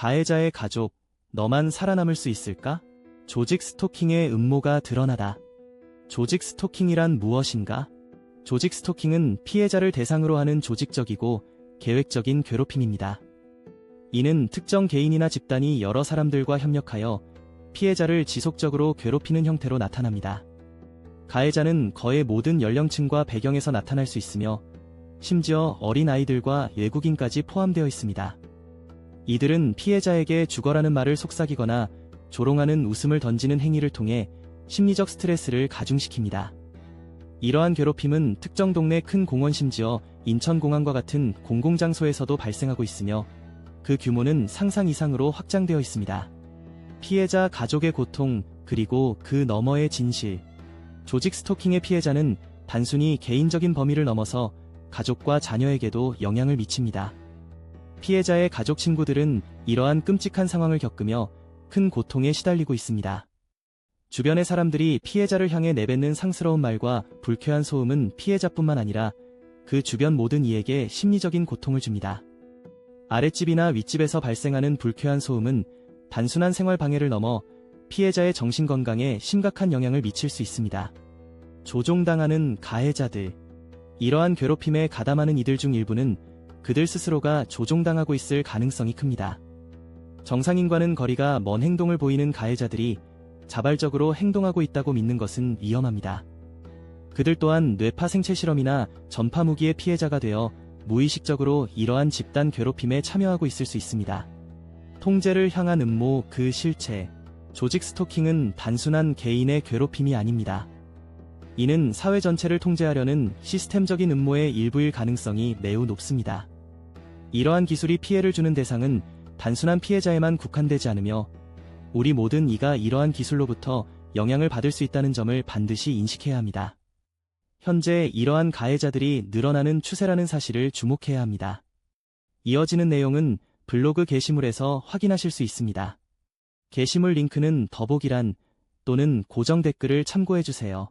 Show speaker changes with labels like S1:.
S1: 가해자의 가족, 너만 살아남을 수 있을까? 조직 스토킹의 음모가 드러나다. 조직 스토킹이란 무엇인가? 조직 스토킹은 피해자를 대상으로 하는 조직적이고 계획적인 괴롭힘입니다. 이는 특정 개인이나 집단이 여러 사람들과 협력하여 피해자를 지속적으로 괴롭히는 형태로 나타납니다. 가해자는 거의 모든 연령층과 배경에서 나타날 수 있으며 심지어 어린 아이들과 외국인까지 포함되어 있습니다. 이들은 피해자에게 죽어라는 말을 속삭이거나 조롱하는 웃음을 던지는 행위를 통해 심리적 스트레스를 가중시킵니다. 이러한 괴롭힘은 특정 동네 큰 공원 심지어 인천공항과 같은 공공장소에서도 발생하고 있으며 그 규모는 상상 이상으로 확장되어 있습니다. 피해자 가족의 고통, 그리고 그 너머의 진실. 조직 스토킹의 피해자는 단순히 개인적인 범위를 넘어서 가족과 자녀에게도 영향을 미칩니다. 피해자의 가족 친구들은 이러한 끔찍한 상황을 겪으며 큰 고통에 시달리고 있습니다. 주변의 사람들이 피해자를 향해 내뱉는 상스러운 말과 불쾌한 소음은 피해자뿐만 아니라 그 주변 모든 이에게 심리적인 고통을 줍니다. 아랫집이나 윗집에서 발생하는 불쾌한 소음은 단순한 생활 방해를 넘어 피해자의 정신 건강에 심각한 영향을 미칠 수 있습니다. 조종당하는 가해자들. 이러한 괴롭힘에 가담하는 이들 중 일부는 그들 스스로가 조종당하고 있을 가능성이 큽니다. 정상인과는 거리가 먼 행동을 보이는 가해자들이 자발적으로 행동하고 있다고 믿는 것은 위험합니다. 그들 또한 뇌파 생체 실험이나 전파 무기의 피해자가 되어 무의식적으로 이러한 집단 괴롭힘에 참여하고 있을 수 있습니다. 통제를 향한 음모 그 실체. 조직 스토킹은 단순한 개인의 괴롭힘이 아닙니다. 이는 사회 전체를 통제하려는 시스템적인 음모의 일부일 가능성이 매우 높습니다. 이러한 기술이 피해를 주는 대상은 단순한 피해자에만 국한되지 않으며 우리 모든 이가 이러한 기술로부터 영향을 받을 수 있다는 점을 반드시 인식해야 합니다. 현재 이러한 가해자들이 늘어나는 추세라는 사실을 주목해야 합니다. 이어지는 내용은 블로그 게시물에서 확인하실 수 있습니다. 게시물 링크는 더보기란 또는 고정 댓글을 참고해주세요.